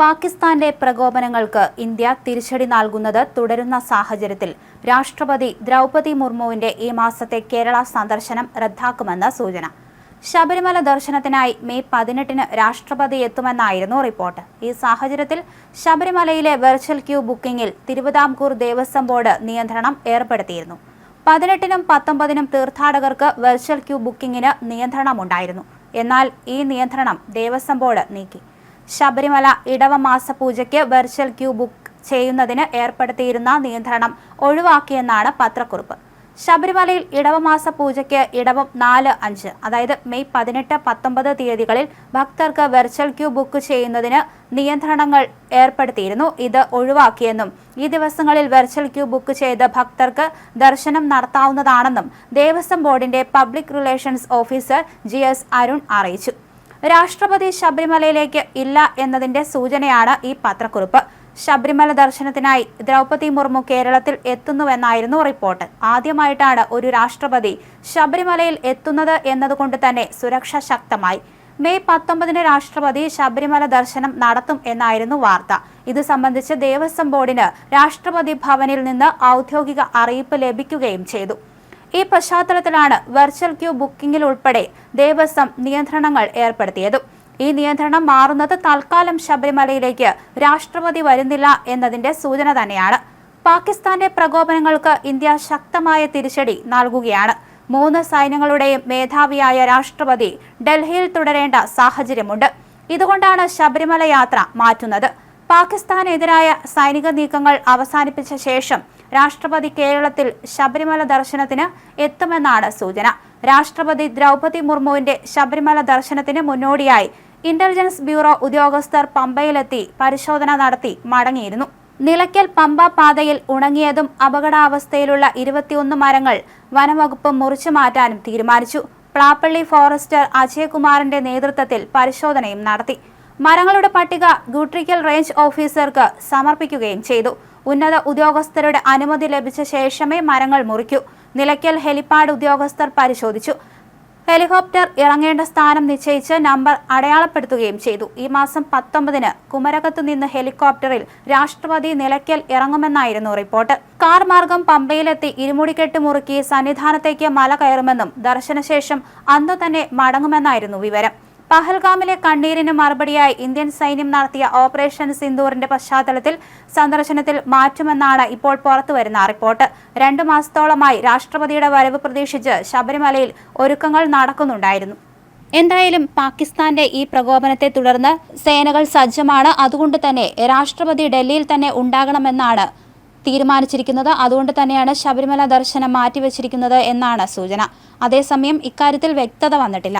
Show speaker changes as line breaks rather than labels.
പാകിസ്ഥാന്റെ പ്രകോപനങ്ങൾക്ക് ഇന്ത്യ തിരിച്ചടി നൽകുന്നത് തുടരുന്ന സാഹചര്യത്തിൽ രാഷ്ട്രപതി ദ്രൗപതി മുർമുവിന്റെ ഈ മാസത്തെ കേരള സന്ദർശനം റദ്ദാക്കുമെന്ന് സൂചന. ശബരിമല ദർശനത്തിനായി മെയ് പതിനെട്ടിന് രാഷ്ട്രപതി എത്തുമെന്നായിരുന്നു റിപ്പോർട്ട്. ഈ സാഹചര്യത്തിൽ ശബരിമലയിലെ വെർച്വൽ ക്യൂ ബുക്കിംഗിൽ തിരുവിതാംകൂർ ദേവസ്വം ബോർഡ് നിയന്ത്രണം ഏർപ്പെടുത്തിയിരുന്നു. പതിനെട്ടിനും പത്തൊമ്പതിനും തീർത്ഥാടകർക്ക് വെർച്വൽ ക്യൂ ബുക്കിംഗിന് നിയന്ത്രണമുണ്ടായിരുന്നു. എന്നാൽ ഈ നിയന്ത്രണം ദേവസ്വം ബോർഡ് നീക്കി. ശബരിമല ഇടവ മാസ പൂജയ്ക്ക് വെർച്വൽ ക്യൂ ബുക്ക് ചെയ്യുന്നതിന് ഏർപ്പെടുത്തിയിരുന്ന നിയന്ത്രണം ഒഴിവാക്കിയെന്നാണ് പത്രക്കുറിപ്പ്. ശബരിമലയിൽ ഇടവമാസ പൂജയ്ക്ക് ഇടവം നാല് അഞ്ച് അതായത് മെയ് പതിനെട്ട് പത്തൊമ്പത് തീയതികളിൽ ഭക്തർക്ക് വെർച്വൽ ക്യൂ ബുക്ക് ചെയ്യുന്നതിന് നിയന്ത്രണങ്ങൾ ഏർപ്പെടുത്തിയിരുന്നു. ഇത് ഒഴിവാക്കിയെന്നും ഈ ദിവസങ്ങളിൽ വെർച്വൽ ക്യൂ ബുക്ക് ചെയ്ത് ഭക്തർക്ക് ദർശനം നടത്താവുന്നതാണെന്നും ദേവസ്വം ബോർഡിന്റെ public relations officer G Arun അറിയിച്ചു. രാഷ്ട്രപതി ശബരിമലയിലേക്ക് ഇല്ല എന്നതിന്റെ സൂചനയാണ് ഈ പത്രക്കുറിപ്പ്. ശബരിമല ദർശനത്തിനായി ദ്രൗപതി മുർമു കേരളത്തിൽ എത്തുന്നുവെന്നായിരുന്നു റിപ്പോർട്ട്. ആദ്യമായിട്ടാണ് ഒരു രാഷ്ട്രപതി ശബരിമലയിൽ എത്തുന്നത് എന്നതുകൊണ്ട് തന്നെ സുരക്ഷ ശക്തമായി. മെയ് പത്തൊമ്പതിന് രാഷ്ട്രപതി ശബരിമല ദർശനം നടത്തും എന്നായിരുന്നു വാർത്ത. ഇത് സംബന്ധിച്ച് ദേവസ്വം ബോർഡിന് രാഷ്ട്രപതി ഭവനിൽ നിന്ന് ഔദ്യോഗിക അറിയിപ്പ് ലഭിക്കുകയും ചെയ്തു. ഈ പശ്ചാത്തലത്തിലാണ് വെർച്വൽ ക്യൂ ബുക്കിംഗിൽ ഉൾപ്പെടെ ദേവസ്വം നിയന്ത്രണങ്ങൾ ഏർപ്പെടുത്തിയത്. ഈ നിയന്ത്രണം മാറുന്നത് തൽക്കാലം ശബരിമലയിലേക്ക് രാഷ്ട്രപതി വരുന്നില്ല എന്നതിന്റെ സൂചന തന്നെയാണ്. പാകിസ്ഥാന്റെ പ്രകോപനങ്ങൾക്ക് ഇന്ത്യ ശക്തമായ തിരിച്ചടി നൽകുകയാണ്. മൂന്ന് സൈന്യങ്ങളുടെയും മേധാവിയായ രാഷ്ട്രപതി ഡൽഹിയിൽ തുടരേണ്ട സാഹചര്യമുണ്ട്. ഇതുകൊണ്ടാണ് ശബരിമല യാത്ര മാറ്റുന്നത്. പാകിസ്ഥാനെതിരായ സൈനിക നീക്കങ്ങൾ അവസാനിപ്പിച്ച ശേഷം രാഷ്ട്രപതി കേരളത്തിൽ ശബരിമല ദർശനത്തിന് എത്തുമെന്നാണ് സൂചന. രാഷ്ട്രപതി ദ്രൗപതി മുർമുവിന്റെ ശബരിമല ദർശനത്തിന് മുന്നോടിയായി ഇന്റലിജൻസ് ബ്യൂറോ ഉദ്യോഗസ്ഥർ പമ്പയിലെത്തി പരിശോധന നടത്തി മടങ്ങിയിരുന്നു. നിലയ്ക്കൽ പമ്പ പാതയിൽ ഉണങ്ങിയതും അപകടാവസ്ഥയിലുള്ള ഇരുപത്തിയൊന്ന് മരങ്ങൾ വനംവകുപ്പ് മുറിച്ചു മാറ്റാനും തീരുമാനിച്ചു. പ്ലാപ്പള്ളി ഫോറസ്റ്റർ അജയകുമാറിന്റെ നേതൃത്വത്തിൽ പരിശോധനയും നടത്തി. മരങ്ങളുടെ പട്ടിക ഗുട്രിക്കൽ റേഞ്ച് ഓഫീസർക്ക് സമർപ്പിക്കുകയും ചെയ്തു. ഉന്നത ഉദ്യോഗസ്ഥരുടെ അനുമതി ലഭിച്ച ശേഷമേ മരങ്ങൾ മുറിക്കൂ. നിലയ്ക്കൽ ഹെലിപാഡ് ഉദ്യോഗസ്ഥർ പരിശോധിച്ചു. ഹെലികോപ്റ്റർ ഇറങ്ങേണ്ട സ്ഥാനം നിശ്ചയിച്ച് നമ്പർ അടയാളപ്പെടുത്തുകയും ചെയ്തു. ഈ മാസം പത്തൊമ്പതിന് കുമരകത്തു നിന്ന് ഹെലികോപ്റ്ററിൽ രാഷ്ട്രപതി നിലയ്ക്കൽ ഇറങ്ങുമെന്നായിരുന്നു റിപ്പോർട്ട്. കാർ മാർഗം പമ്പയിലെത്തി ഇരുമുടിക്കെട്ട് മുറുക്കി സന്നിധാനത്തേക്ക് മല കയറുമെന്നും ദർശനശേഷം അന്നു തന്നെ മടങ്ങുമെന്നായിരുന്നു വിവരം. പഹൽഗാമിലെ കണ്ണീരിന് മറുപടിയായി ഇന്ത്യൻ സൈന്യം നടത്തിയ ഓപ്പറേഷൻ സിന്ദൂറിന്റെ പശ്ചാത്തലത്തിൽ സന്ദർശനത്തിൽ മാറ്റുമെന്നാണ് ഇപ്പോൾ പുറത്തുവരുന്ന റിപ്പോർട്ട്. രണ്ടു മാസത്തോളമായി രാഷ്ട്രപതിയുടെ വരവ് പ്രതീക്ഷിച്ച് ശബരിമലയിൽ ഒരുക്കങ്ങൾ നടക്കുന്നുണ്ടായിരുന്നു. എന്തായാലും പാകിസ്ഥാന്റെ ഈ പ്രകോപനത്തെ തുടർന്ന് സേനകൾ സജ്ജമാണ്. അതുകൊണ്ട് തന്നെ രാഷ്ട്രപതി ഡൽഹിയിൽ തന്നെ ഉണ്ടാകണമെന്നാണ് തീരുമാനിച്ചിരിക്കുന്നത്. അതുകൊണ്ട് തന്നെയാണ് ശബരിമല ദർശനം മാറ്റിവെച്ചിരിക്കുന്നത് എന്നാണ് സൂചന. അതേസമയം ഇക്കാര്യത്തിൽ വ്യക്തത വന്നിട്ടില്ല.